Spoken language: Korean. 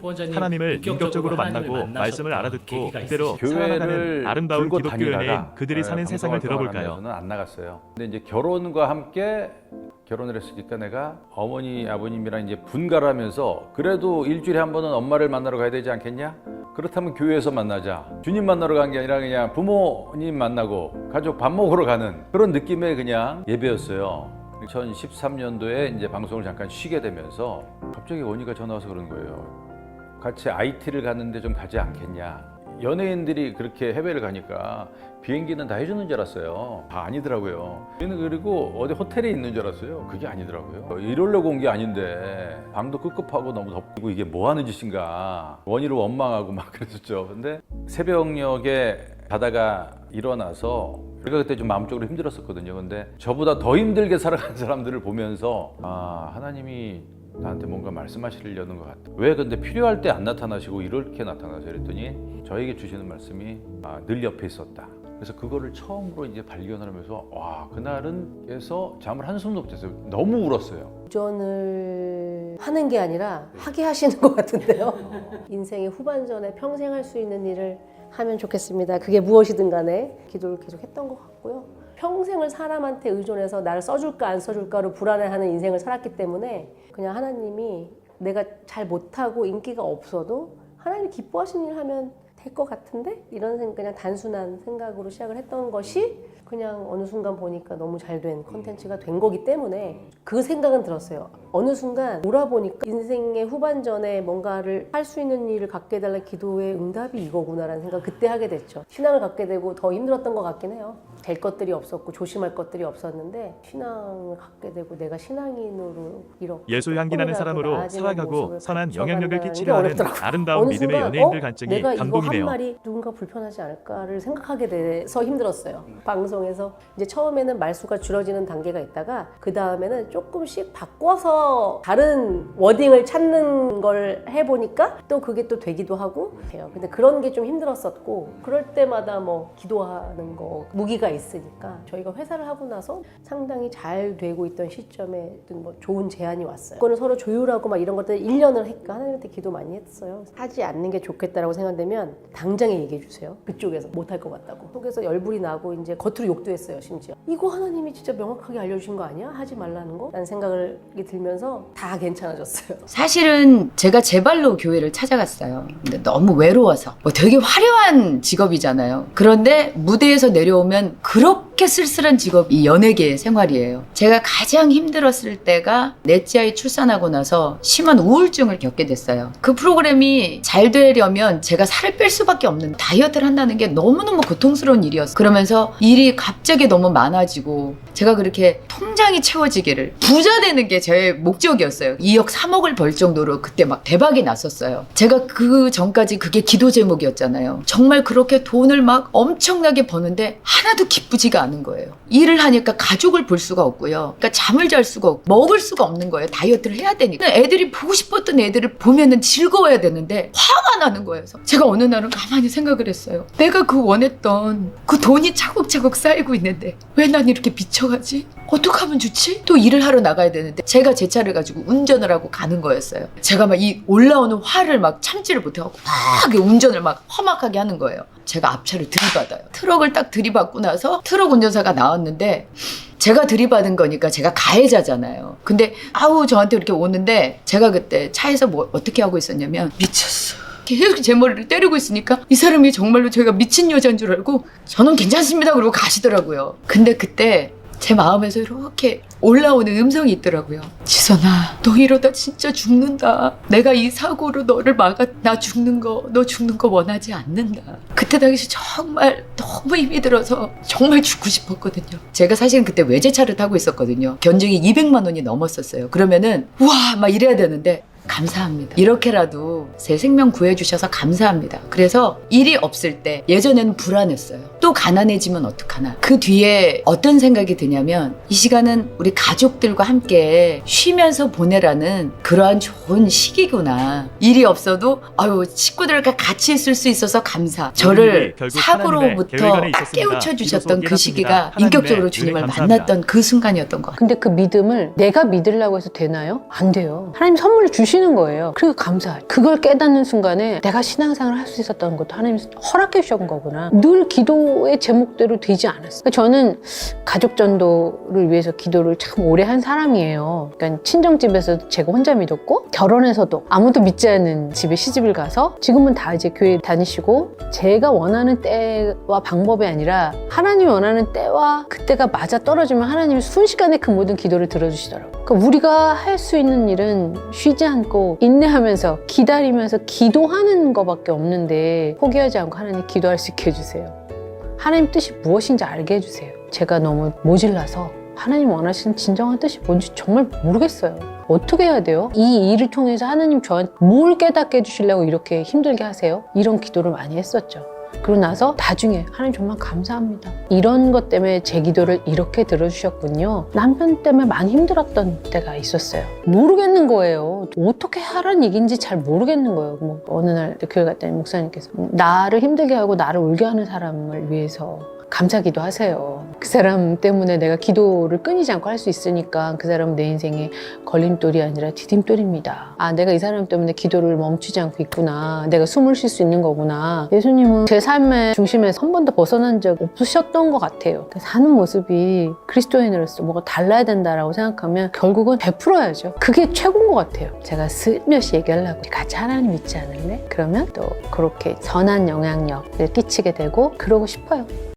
후원자님 하나님을 인격적으로 만나고 말씀을 알아듣고 그대로? 살아가는 교회를 아름다운 들고 기독교 다니다가 그들이 사는 네, 세상을 들어볼까요? 하면서는 안 나갔어요. 근데 이제 결혼과 함께 결혼을 했으니까 내가 어머니 아버님이랑 이제 분가를 하면서 그래도 일주일에 한 번은 엄마를 만나러 가야 되지 않겠냐? 그렇다면 교회에서 만나자. 주님 만나러 간 게 아니라 그냥 부모님 만나고 가족 밥 먹으러 가는 그런 느낌의 그냥 예배였어요. 2013년도에 이제 방송을 잠깐 쉬게 되면서 갑자기 원희가 전화 와서 그러는 거예요. 같이 IT를 갔는데 좀 가지 않겠냐. 연예인들이 그렇게 해외를 가니까 비행기는 다 해주는 줄 알았어요. 다 아니더라고요. 저희는 그리고 어디 호텔에 있는 줄 알았어요. 그게 아니더라고요. 이러려고 온 게 아닌데 방도 급급하고 너무 덥고 이게 뭐 하는 짓인가. 원희를 원망하고 막 그랬었죠. 근데 새벽녘에 자다가 일어나서 우리가 그때 좀 마음적으로 힘들었었거든요. 근데 저보다 더 힘들게 살아가는 사람들을 보면서 아 하나님이 나한테 뭔가 말씀하시려는 것 같다. 왜 근데 필요할 때 안 나타나시고 이렇게 나타나세요? 그랬더니 저에게 주시는 말씀이 아, 늘 옆에 있었다. 그래서 그거를 처음으로 이제 발견하면서 와 그날은 그래서 잠을 한숨도 못 잤어요. 너무 울었어요. 도전을 하는 게 아니라 하게 하시는 것 같은데요. 인생의 후반전에 평생 할 수 있는 일을 하면 좋겠습니다. 그게 무엇이든 간에 기도를 계속 했던 것 같고요. 평생을 사람한테 의존해서 나를 써줄까 안 써줄까로 불안해하는 인생을 살았기 때문에 그냥 하나님이 내가 잘 못하고 인기가 없어도 하나님이 기뻐하시는 일 하면 될 것 같은데 이런 생- 그냥 단순한 생각으로 시작을 했던 것이 그냥 어느 순간 보니까 너무 잘 된 컨텐츠가 된 거기 때문에 그 생각은 들었어요. 어느 순간 돌아보니까 인생의 후반전에 뭔가를 할 수 있는 일을 갖게 해달라는 기도의 응답이 이거구나라는 생각 그때 하게 됐죠. 신앙을 갖게 되고 더 힘들었던 것 같긴 해요. 될 것들이 없었고 조심할 것들이 없었는데 신앙을 갖게 되고 내가 신앙인으로 이렇게 예수 향기 나는 사람으로 살아가고 선한 영향력을 게 끼치려 하는. 아름다운 믿음의 연예인들 어? 간증이 감동이네요. 한 말이 누군가 불편하지 않을까를 생각하게 돼서 힘들었어요. 방송에서 이제 처음에는 말수가 줄어지는 단계가 있다가 그 다음에는 조금씩 바꿔서 다른 워딩을 찾는 걸 해보니까 또 그게 또 되기도 하고 해요. 근데 그런 게 좀 힘들었었고 그럴 때마다 뭐 기도하는 거 무기가 있으니까 저희가 회사를 하고 나서 상당히 잘 되고 있던 시점에 뭐 좋은 제안이 왔어요. 그거는 서로 조율하고 막 이런 것들 1년을 했고 하나님한테 기도 많이 했어요. 하지 않는 게 좋겠다라고 생각되면 당장에 얘기해 주세요. 그쪽에서 못할 것 같다고. 속에서 열불이 나고 이제 겉으로 욕도 했어요, 심지어. 이거 하나님이 진짜 명확하게 알려주신 거 아니야? 하지 말라는 거? 라는 생각을 들면서 다 괜찮아졌어요. 사실은 제가 제 발로 교회를 찾아갔어요. 근데 너무 외로워서. 뭐 되게 화려한 직업이잖아요. 그런데 무대에서 내려오면 그렇게 쓸쓸한 직업이 이 연예계 생활이에요. 제가 가장 힘들었을 때가 넷째 아이 출산하고 나서 심한 우울증을 겪게 됐어요. 그 프로그램이 잘 되려면 제가 살을 뺄 수밖에 없는 다이어트를 한다는 게 너무너무 고통스러운 일이었어요. 그러면서 일이 갑자기 너무 많아지고 제가 그렇게 통장이 채워지기를 부자 되는 게 제 목적이었어요. 2억 3억을 벌 정도로 그때 막 대박이 났었어요. 제가 그 전까지 그게 기도 제목이었잖아요. 정말 그렇게 돈을 막 엄청나게 버는데 하나도 기쁘지가 않은 거예요. 일을 하니까 가족을 볼 수가 없고요. 그러니까 잠을 잘 수가 없고 먹을 수가 없는 거예요. 다이어트를 해야 되니까. 애들이 보고 싶었던 애들을 보면은 즐거워야 되는데 화가 나는 거예요. 그래서 제가 어느 날은 가만히 생각을 했어요. 내가 그 원했던 그 돈이 차곡차곡 쌓이고 있는데 왜 난 이렇게 미쳐가지? 어떡하면 좋지? 또 일을 하러 나가야 되는데 제가 제 차를 가지고 운전을 하고 가는 거였어요. 제가 막 이 올라오는 화를 막 참지를 못해갖고 막 운전을 막 험악하게 하는 거예요. 제가 앞차를 들이받아요. 트럭을 딱 들이받고 나서 트럭 운전사가 나왔는데 제가 들이받은 거니까 제가 가해자잖아요. 근데 아우 저한테 이렇게 오는데 제가 그때 차에서 뭐 어떻게 하고 있었냐면 미쳤어. 계속 제 머리를 때리고 있으니까 이 사람이 정말로 제가 미친 여자인 줄 알고 저는 괜찮습니다 그러고 가시더라고요. 근데 그때 제 마음에서 이렇게 올라오는 음성이 있더라고요. 지선아, 너 이러다 진짜 죽는다. 내가 이 사고로 너를 막아, 나 죽는 거, 너 죽는 거 원하지 않는다. 그때 당시 정말 너무 힘이 들어서 정말 죽고 싶었거든요. 제가 사실은 그때 외제차를 타고 있었거든요. 견적이 200만 원이 넘었었어요. 그러면은, 우와! 막 이래야 되는데, 감사합니다. 이렇게라도 제 생명 구해주셔서 감사합니다. 그래서 일이 없을 때 예전에는 불안했어요. 또또 가난해지면 어떡하나. 그 뒤에 어떤 생각이 드냐면 이 시간은 우리 가족들과 함께 쉬면서 보내라는 그러한 좋은 시기구나. 일이 없어도 아유 식구들과 같이 있을 수 있어서 감사. 저를 결국 사고로부터. 깨우쳐 주셨던 그 시기가. 인격적으로 주님을. 만났던 그 순간이었던 것 같아요. 근데 그 믿음을 내가 믿으려고 해서 되나요? 안 돼요. 하나님 선물을 주시는 거예요. 그리고 감사해요. 그걸 깨닫는 순간에 내가 신앙생활을 할 수 있었던 것도 하나님 허락해 주신 거구나. 늘 기도 의 제목대로 되지 않았어요. 그러니까 저는 가족 전도를 위해서 기도를 참 오래 한 사람이에요. 그러니까 친정집에서 제가 혼자 믿었고 결혼해서도 아무도 믿지 않는 집에 시집을 가서 지금은 다 이제 교회 다니시고 제가 원하는 때와 방법이 아니라 하나님이 원하는 때와 그때가 맞아 떨어지면 하나님이 순식간에 그 모든 기도를 들어주시더라고요. 그러니까 우리가 할 수 있는 일은 쉬지 않고 인내하면서 기다리면서 기도하는 것밖에 없는데 포기하지 않고 하나님 기도할 수 있게 해주세요. 하나님 뜻이 무엇인지 알게 해주세요. 제가 너무 모질라서 하나님 원하시는 진정한 뜻이 뭔지 정말 모르겠어요. 어떻게 해야 돼요? 이 일을 통해서 하나님 저한테 뭘 깨닫게 해주시려고 이렇게 힘들게 하세요? 이런 기도를 많이 했었죠. 그러고 나서 나중에 하나님 정말 감사합니다. 이런 것 때문에 제 기도를 이렇게 들어주셨군요. 남편 때문에 많이 힘들었던 때가 있었어요. 모르겠는 거예요. 어떻게 하라는 얘기인지 잘 모르겠는 거예요. 뭐 어느 날 교회 갔더니 목사님께서 나를 힘들게 하고 나를 울게 하는 사람을 위해서 감사기도 하세요. 그 사람 때문에 내가 기도를 끊이지 않고 할 수 있으니까 그 사람은 내 인생의 걸림돌이 아니라 디딤돌입니다. 아, 내가 이 사람 때문에 기도를 멈추지 않고 있구나. 내가 숨을 쉴 수 있는 거구나. 예수님은 제 삶의 중심에서 한 번도 벗어난 적 없으셨던 것 같아요. 그러니까 사는 모습이 그리스도인으로서 뭐가 달라야 된다라고 생각하면 결국은 베풀어야죠. 그게 최고인 것 같아요. 제가 슬며시 얘기하려고 같이 하나님 믿지 않을래? 그러면 또 그렇게 선한 영향력을 끼치게 되고 그러고 싶어요.